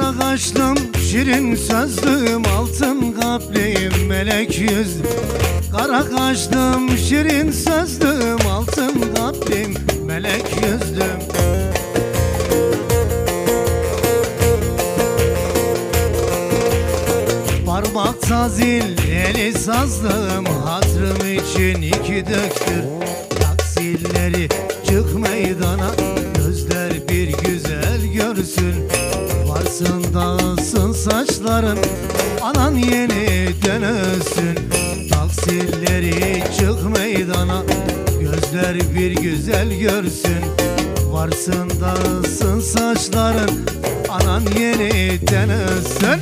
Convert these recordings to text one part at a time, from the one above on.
Kara kaşlım, şirin sözlüm, altın kalpliyim, melek yüzlüm Kara kaşlım, şirin sözlüm, altın kalplim, melek yüzlüm Parmakta zil, eli sazlım, hatırım için iki döktür. Taksilleri saçların, anan yeniden ölsün Taksilleri çık meydana, gözler bir güzel görsün. Varsın dağılsın saçların, anan yeniden ölsün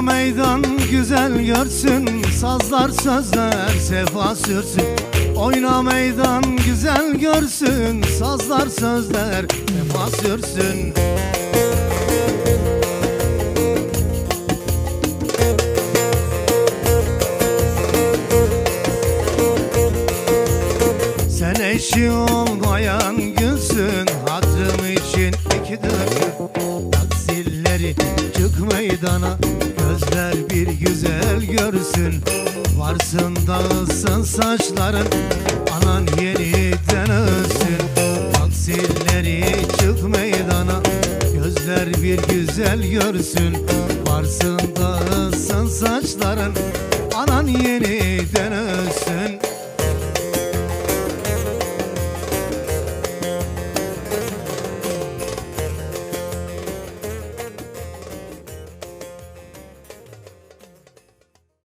Oyna meydan güzel görsün Sazlar sözler sefa sürsün. Oyna meydan güzel görsün Sazlar sözler sefa sürsün. Sen eşi olmayan gülsün Hatırım için iki dökün Taksilleri çık meydana güzel görsün. Varsın dağılsın saçların Anan yeniden ölsün. Taksilleri çık meydana Gözler bir güzel görsün. Varsın dağılsın saçların